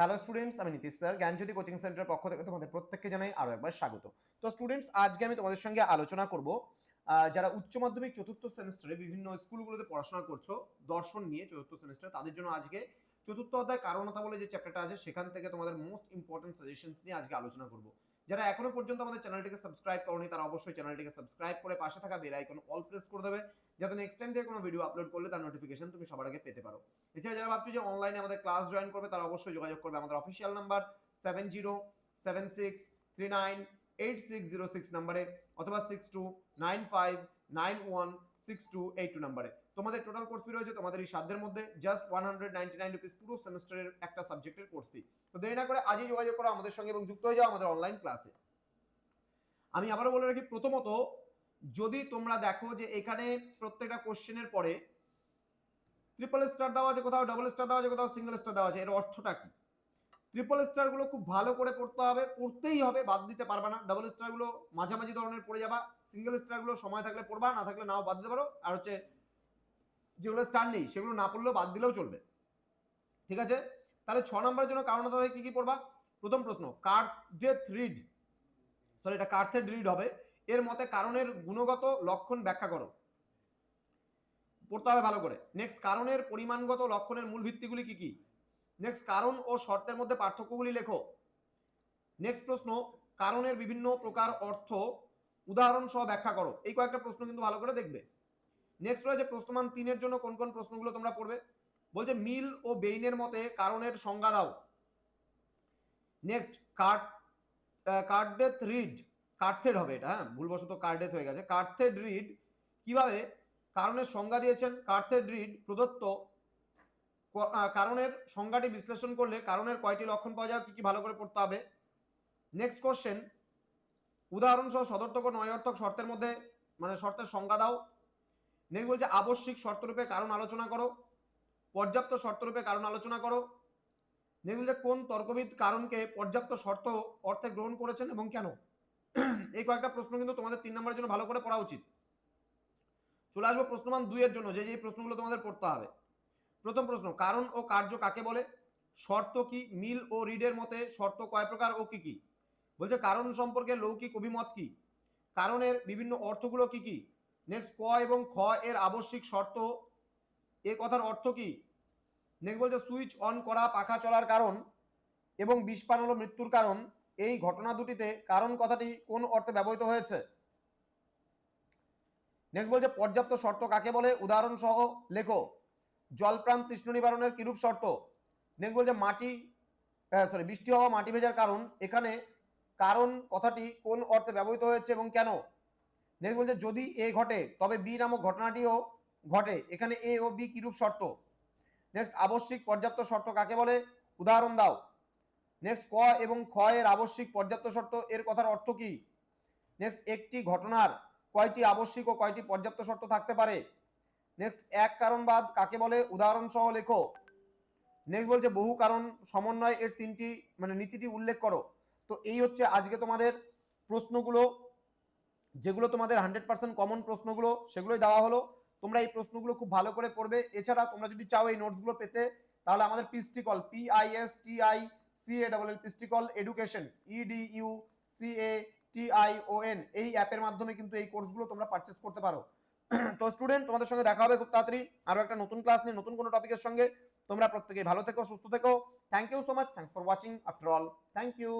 Hello students আমি Nitish sir. জ্ঞানজ্যোতি coaching সেন্টারের পক্ষ থেকে তোমাদের প্রত্যেককে জানাই আরও একবার স্বাগত। তো স্টুডেন্টস আজকে আমি তোমাদের সঙ্গে আলোচনা করব যারা উচ্চ মাধ্যমিক চতুর্থ সেমিস্টারে বিভিন্ন স্কুলগুলোতে পড়াশোনা করছ, দর্শন নিয়ে চতুর্থ সেমিস্টার, তাদের জন্য আজকে চতুর্থ অধ্যায় কারণতা বলে যে চ্যাপ্টারটা আছে, সেখান থেকে তোমাদের মোস্ট ইম্পর্টেন্ট সাজেশনস নিয়ে আজকে আলোচনা করব। যারা এখনও পর্যন্ত আমাদের চ্যানেলটিকে সাবস্ক্রাইব করনি, তারা অবশ্যই চ্যানেলটিকে সাবস্ক্রাইব করে পাশে থাকা বেল আইকন অল প্রেস করে দেবে, যাতে নেক্সট টাইম থেকে কোনো ভিডিও আপলোড করলে তার নোটিফিকেশন তুমি সবার আগে পেতে পারো। এছাড়া যারা ভাবছ যে অনলাইনে আমাদের ক্লাস জয়েন করবে, তারা অবশ্যই যোগাযোগ করবে আমাদের official number seven zero seven six three nine eight six zero six নাম্বারে অথবা six two nine five nine one six two eight two নাম্বারে তোমাদের টোটাল কোর্স ফি রয়েছে তোমাদের এই সাধ্যের মধ্যে just one hundred ninety nine rupees পুরো সেমিস্টারের একটা সাবজেক্টের কোর্স ফি তো দেরি না করে আজই যোগাযোগ করো আমাদের সঙ্গে এবং যুক্ত হয়ে যাও আমাদের অনলাইন ক্লাসে আমি আবারও বলে রাখি, প্রথমত যদি তোমরা দেখো যে এখানে প্রত্যেকটা কোশ্চেনের পরে ট্রিপল স্টার দেওয়া আছে কোথাও ডাবল স্টার দেওয়া আছে কোথাও সিঙ্গেল স্টার দেওয়া আছে, এর অর্থটা কি? ট্রিপল স্টারগুলো খুব ভালো করে পড়তে হবে, পড়তেই হবে, বাদ দিতে পারবে না। ডাবল স্টারগুলো মাঝামাঝি ধরনের পড়ে যাবা সিঙ্গেল স্টারগুলো সময় থাকলে পড়বা, না থাকলে নাও বাদ দিতে পারো। আর হচ্ছে যেগুলো স্টার নেই, সেগুলো না পড়লেও বাদ দিলেও চলবে। ঠিক আছে? তাহলে ছ নম্বরের জন্য কারণ তাদের কি কি পড়বা? প্রথম প্রশ্ন, কার্ডেথ রিড। সরি এটা কার্থেড রিড হবে। এর মতে কারণের গুণগত লক্ষণ ব্যাখ্যা করো। পড়তে হবে ভালো করে। নেক্সট কারণের পরিমাণগত লক্ষণের মূল ভিত্তিগুলি কি কি? নেক্সট কারণ ও শর্তের মধ্যে পার্থক্যগুলি লেখো। নেক্সট প্রশ্ন, কারণের বিভিন্ন প্রকার অর্থ উদাহরণ সহ ব্যাখ্যা করো। এই কয়েকটা প্রশ্ন কিন্তু ভালো করে দেখবে। নেক্সট রয়েছে প্রশ্নমান তিনের জন্য কোন কোন প্রশ্নগুলো তোমরা পড়বে? বলছে মিল ও বেইনের মতে কারণের সংজ্ঞা দাও। নেক্সট কার্ড কার্ডেথ রিড কার্থেড হবে এটা হ্যাঁ? ভুলবশত কার্ডেথ হয়ে গেছে। কার্থেড রিড কীভাবে? কারণের সংজ্ঞা দিয়েছেন কার্থেড রিড প্রদত্ত কারণের সংজ্ঞাটি বিশ্লেষণ করলে কারণের কয়টি লক্ষণ পাওয়া যায়, কি কি ভালো করে পড়তে হবে। নেক্সট কোশ্চেন উদাহরণ সহ সদর্থক ও নয়র্থক শর্তের মধ্যে মানে শর্তের সংজ্ঞা দাও। নেক্সট বলছে আবশ্যিক শর্তরূপে কারণ আলোচনা করো, পর্যাপ্ত শর্তরূপে কারণ আলোচনা করো। নেক্সট বলছে কোন তর্কবিদ কারণকে পর্যাপ্ত শর্ত অর্থে গ্রহণ করেছেন এবং কেন? এই কয়েকটা প্রশ্ন কিন্তু তোমাদের তিন নম্বরের জন্য ভালো করে পড়া উচিত। চলে আসব প্রশ্নমান দুইয়ের জন্য, যে যে প্রশ্নগুলো তোমাদের পড়তে হবে। প্রথম প্রশ্ন, কারণ ও কার্য কাকে বলে? শর্ত কি, মিল ও রিডের মতে শর্ত কয় প্রকার ও কি কি? বলছে কারণ সম্পর্কে লৌকিক অভিমত কি? কারণের বিভিন্ন অর্থগুলো কি কি? নেক্সট ক এবং খ এর আবশ্যিক শর্ত। এ কথার অর্থ কি? নেক্সট বলছে সুইচ অন করা, পাখা চলার কারণ এবং বিষপান হলো মৃত্যুর কারণ। এই ঘটনা দুটিতে কারণ কথাটি কোন অর্থে ব্যবহৃত হয়েছে? নেক্সট বলছে, পর্যাপ্ত শর্ত কাকে বলে? উদাহরণ সহ লেখো। জলপ্রাণ তৃষ্ণ নিবারণের কিরূপ শর্ত? নেক্সট বলছে, মাটি সরি বৃষ্টি হওয়া, মাটি ভেজার কারণ। এখানে কারণ কথাটি কোন অর্থে ব্যবহৃত হয়েছে এবং কেন? নেক্সট বলছে, যদি এ ঘটে, তবে বি নামক ঘটনাটিও ঘটে। এখানে এ ও বি কিরূপ শর্ত? নেক্সট, আবশ্যিক পর্যাপ্ত শর্ত কাকে বলে? উদাহরণ দাও। নেক্সট, ক এবং খ এর আবশ্যিক পর্যাপ্ত শর্ত, এর কথার অর্থ কি? নেক্সট, একটি ঘটনার কয়টি আবশ্যিক ও কয়টি পর্যাপ্ত শর্ত থাকতে পারে? নেক্সট, এক কারণবাদ কাকে বলে? উদাহরণ সহ লেখো। নেক্সট বলছে, বহু কারণ সমন্বয় এর তিনটি মানে নীতিটি উল্লেখ করো। তো এই হচ্ছে আজকে তোমাদের প্রশ্নগুলো। যেগুলো তোমাদের হান্ড্রেড পার্সেন্ট কমন প্রশ্নগুলো, সেগুলোই দেওয়া হলো। তোমরা এই প্রশ্নগুলো খুব ভালো করে পড়বে। এছাড়া তোমরা যদি চাও এই নোটসগুলো পেতে, তাহলে আমাদের পিস্টিকল P I S T I C A double পিস্টিকল education E D U C A T I O N এই অ্যাপের মাধ্যমে কিন্তু এই কোর্সগুলো তোমরা পারচেস করতে পারো। তো স্টুডেন্ট তোমাদের সঙ্গে দেখা হবে খুব তাড়াতাড়ি। আরও একটা নতুন ক্লাস নিয়ে, নতুন কোনো টপিকের সঙ্গে। তোমরা প্রত্যেকেই ভালো থেকো, সুস্থ থেকো। Thank you so much thanks for watching after all thank you